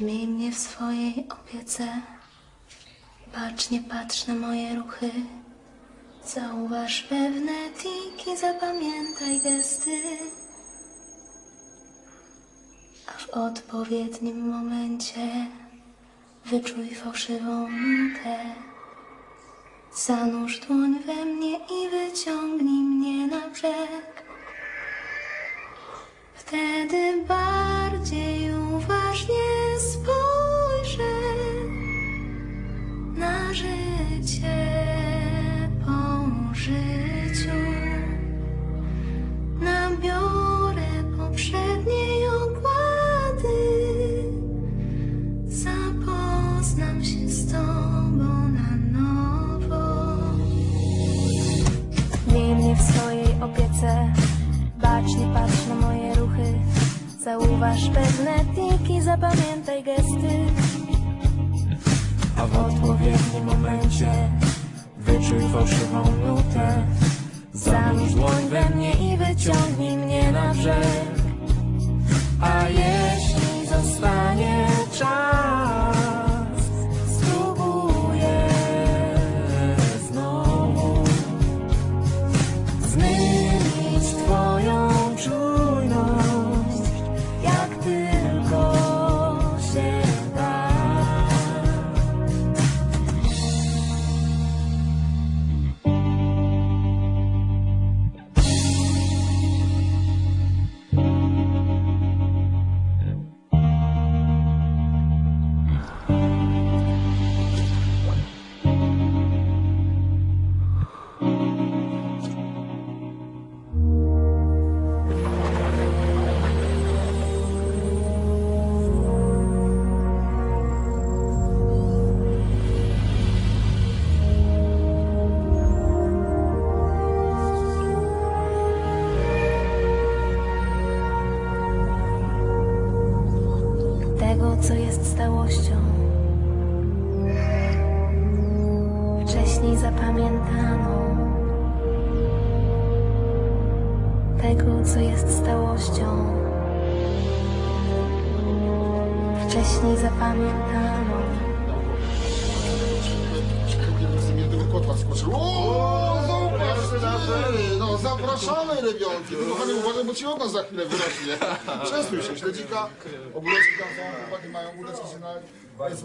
Miej mnie w swojej opiece. Bacznie patrz na moje ruchy. Zauważ pewne tiki, zapamiętaj gesty. A w odpowiednim momencie wyczuj fałszywą nutę. Zanurz dłoń we mnie i wyciągnij mnie na brzeg. Zapoznam się z tobą na nowo. Miej mnie w swojej opiece. Bacznie patrz na moje ruchy. Zauważ pewne tiki, zapamiętaj gesty. A w odpowiednim momencie wyczuj fałszywą nutę Zanurz dłoń we mnie i wyciągnij mnie na brzeg tego, co jest stałością. Wcześniej zapamiętaną. Tego, co jest stałością. Wcześniej zapamiętaną. Nie tego kotła skoczył. O, zobacz, ty! No, zapraszamy rybionki. Ty, kochany, uważaj, bo ci ogon za chwilę wyrośnie. Częstuj się, śledzika, ogóreczki tam są, chłopaki mają ogóreczki się na...